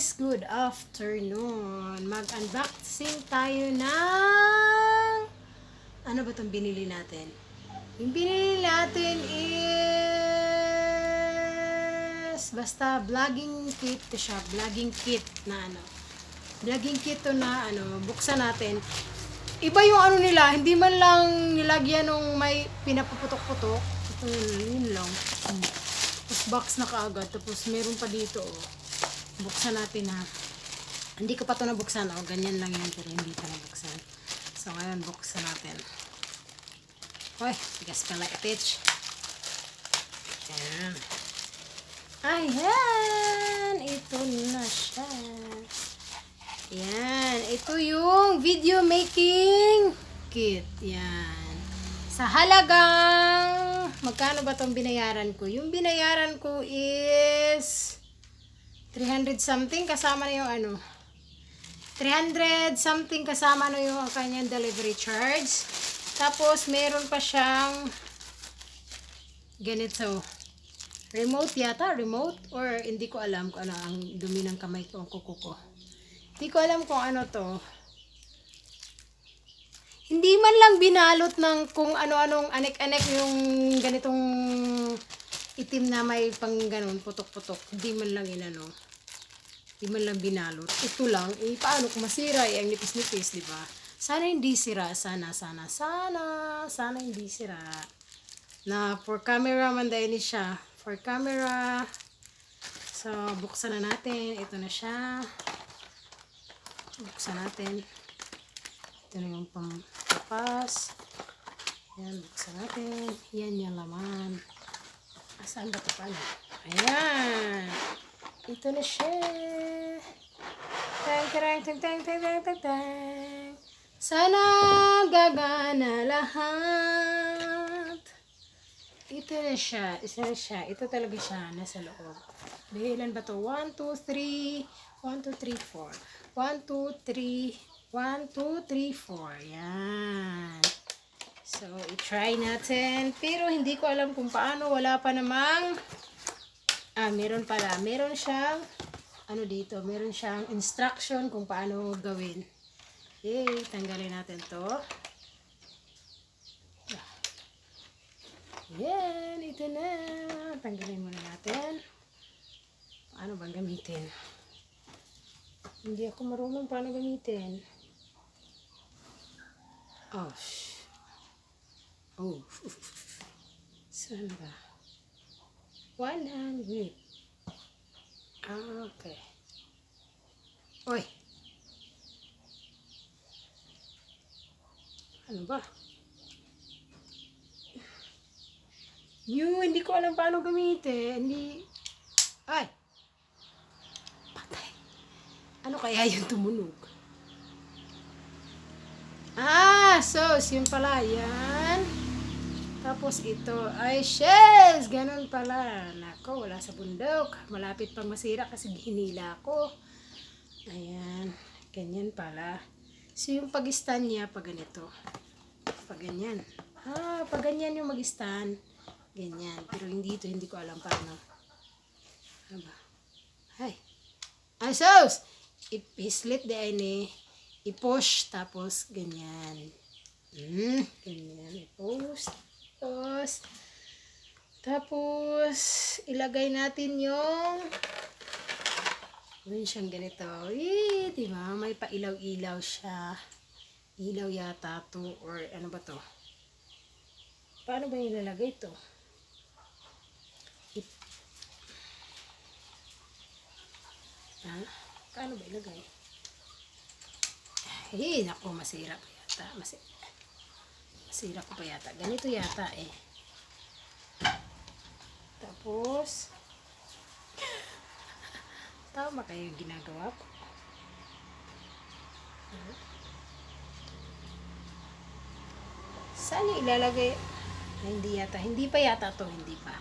guys, good afternoon. Mag-unboxing tayo ng... Ano ba itong binili natin? Yung binili natin is... Basta vlogging kit to siya. Vlogging kit na ano. Vlogging kit to na ano, buksan natin. Iba yung ano nila, hindi man lang nilagyan ng may pinapuputok-putok. Ito yun, lang. Tapos box na kaagad. Tapos meron pa dito, oh. Buksan natin ha. Hindi ko pa ito nabuksan, oh. Ganyan lang yan, pero hindi pa nabuksan. So, ngayon, buksan natin. Hoy, tigas pala itich. Yan. Ayan! Ito na siya. Yan. Ito yung video making kit. Yan. Sa halagang, magkano ba itong binayaran ko? Yung binayaran ko is 300 something kasama na yung ano. 300 something kasama na yung kanyang delivery charge. Tapos meron pa siyang ganito. Remote yata, remote or hindi ko alam kung ano ang dumi ng kamay ko, ang kuko ko. Hindi ko alam kung ano to. Hindi man lang binalot ng kung ano-anong anek-anek yung ganitong itim na may pang ganun, putok-putok. Hindi man lang inano. Hindi man lang binalot. Ito lang, eh, paano kung masira, eh, ang nipis-nipis, di ba? Sana hindi sira. Sana, sana, sana. Sana hindi sira. Na for camera man dahil ni siya. For camera. So, buksan na natin. Ito na siya. Buksan natin. Ito na yung pampas. Yan, buksan natin. Yan yung laman. Asan ba ito pala? Ayan. Ito na siya. Tang, tang, tang, tang, tang, tang, tang, tang. Sana gagana lahat. Ito na siya. Isa na siya. Ito talaga siya. Nasa loob. Ilan ba to? 1, 2, 3. 1, 2, 3, 4. 1, 2, 3. 1, 2, 3, 4. Yan. So, i-try natin. Pero hindi ko alam kung paano. Wala pa namang... Ah, meron pala. Meron siyang... Ano dito? Meron siyang instruction kung paano gawin. Okay, tanggalin natin to. Yan, ito na. Tanggalin muna natin. Paano bang gamitin? Hindi ako marunong paano gamitin. Oh, sh- Oh. Saan ba? One. Ah, okay. Oy. Ano ba? Yun, hindi ko alam paano gamitin. Hindi... Ay! Patay. Ano kaya yung tumunog? Ah, so, yun pala. Yan. Tapos ito ay shells. Ganun pala. Nako, wala sa bundok. Malapit pang masira kasi hinila ko. Ayan. Ganyan pala. So, yung pag-stand niya, pag ganito. Pag ganyan. Ah, pag ganyan yung mag-stand. Ganyan. Pero hindi ito, hindi ko alam paano. Ano ba? Ay. Ay, sos! Ipislit di ay ni. I-push. Tapos, ganyan. Hmm, ganyan. I-push. Tapos, tapos, ilagay natin yung Gawin siyang ganito. Eh, di ba? May pailaw-ilaw siya. Ilaw yata to or ano ba to? Paano ba ilalagay to? Ip- ha? Paano ba ilagay? Eh, naku, masira pa yata. Masira. Masira ko pa yata. Ganito yata eh. Tapos, Tama kayo yung ginagawa ko. Saan yung ilalagay? Ay, hindi yata. Hindi pa yata to. Hindi pa.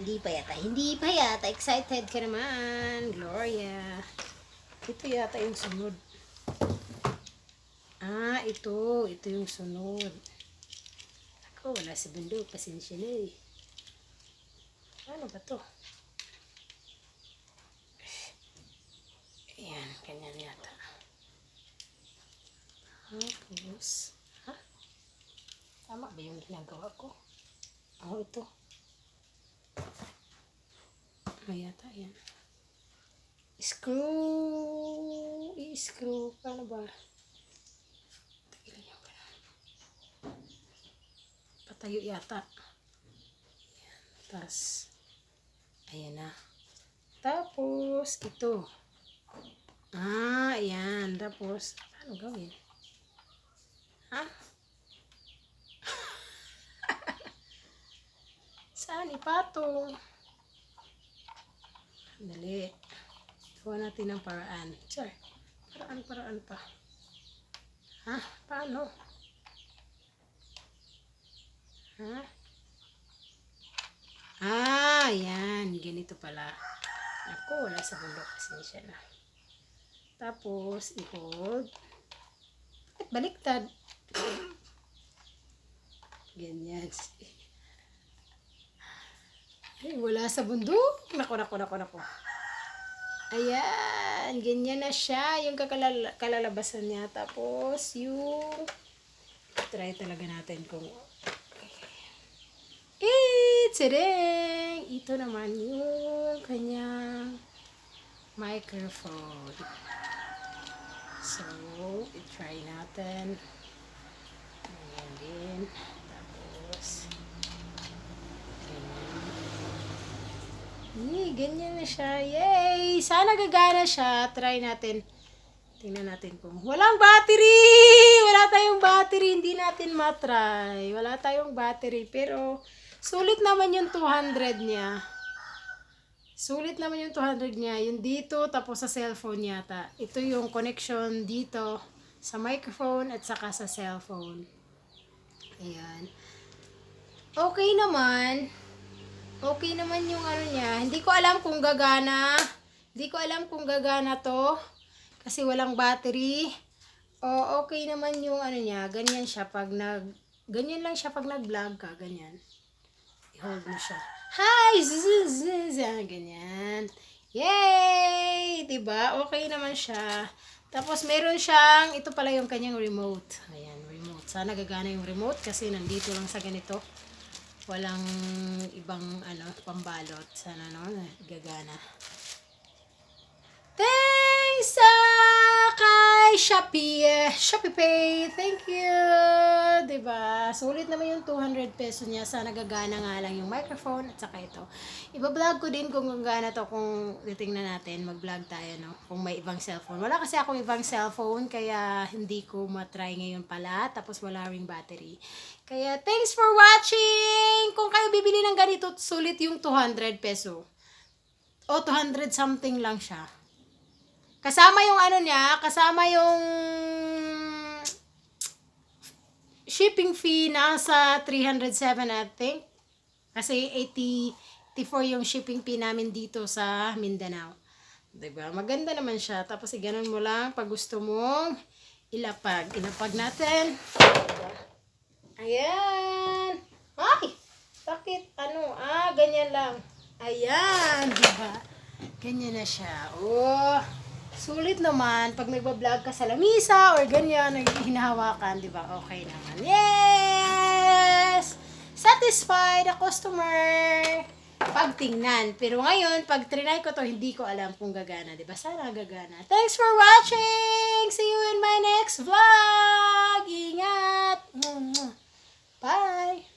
Hindi pa yata. Hindi pa yata. Excited ka naman. Gloria. Ito yata yung sunod. Ah, ito. Ito yung sunod. Ako, wala sa bundok. Pasensya na eh. Ano ba to? Ganyan yata. Tapos, ha? Tama ba yung ginagawa ko? Oh, ito. Ano yata yan? Screw. I-screw. Paano ba? Tagilan yung ganun. Patayo yata. Ayan. Tapos, ayan na. Tapos, ito. Ah, ayan. Tapos, paano gawin? Ha? Saan ipatong? Dali. Gawa natin ng paraan. Char, paraan, paraan pa. Ha? Paano? Ha? Ah, yan. Ganito pala. Ako, wala sa bundok. Pasensya na. Tapos, i-hold. At baliktad. Ganyan. Ay, wala sa bundok. Nako, nako, nako, nako. Ayan, ganyan na siya. Yung kakalala- kalalabasan niya. Tapos, yung... Try talaga natin kung... It's ring! Ito naman yung kanyang microphone. So, i-try natin. Ayan din. Tapos, ganyan. Yay, ganyan na siya. Yay! Sana gagana siya. Try natin. Tingnan natin kung walang battery! Wala tayong battery. Hindi natin matry. Wala tayong battery. Pero, sulit naman yung 200 niya. Sulit naman yung 200 niya. Yung dito, tapos sa cellphone yata. Ito yung connection dito sa microphone at saka sa cellphone. Ayan. Okay naman. Okay naman yung ano niya. Hindi ko alam kung gagana. Hindi ko alam kung gagana to. Kasi walang battery. O okay naman yung ano niya. Ganyan siya pag nag... Ganyan lang siya pag nag-vlog ka. Ganyan. I-hold mo siya. Hi! Zzz, ah, Ganyan. Yay! Diba? Okay naman siya. Tapos meron siyang, ito pala yung kanyang remote. Ayan, remote. Sana gagana yung remote kasi nandito lang sa ganito. Walang ibang ano, pambalot. Sana no, gagana. Thanks sa kay Shopee. eh, Shopee Pay. Thank you. ba? Sulit naman yung 200 peso niya. Sana gagana nga lang yung microphone at saka ito. Iba-vlog ko din kung gagana to kung titingnan natin. Mag-vlog tayo, no? Kung may ibang cellphone. Wala kasi akong ibang cellphone kaya hindi ko matry ngayon pala. Tapos wala ring battery. Kaya thanks for watching! Kung kayo bibili ng ganito, sulit yung 200 peso. O 200 something lang siya. Kasama yung ano niya, kasama yung shipping fee nasa 307 I think. Kasi 80 84 yung shipping fee namin dito sa Mindanao. 'Di ba? Maganda naman siya. Tapos iganon mo lang pag gusto mong ilapag. Ilapag natin. Diba? Ayan. Ay! Bakit? Ano? Ah, ganyan lang. Ayan, di ba? Ganyan na siya. Oh, Sulit naman, pag nagbablog ka sa lamisa or ganyan, hinahawakan, di ba? Okay naman. Yes! Satisfied the customer! Pagtingnan. Pero ngayon, pag trinay ko to, hindi ko alam kung gagana, di ba? Sana gagana. Thanks for watching! See you in my next vlog! Ingat! Bye!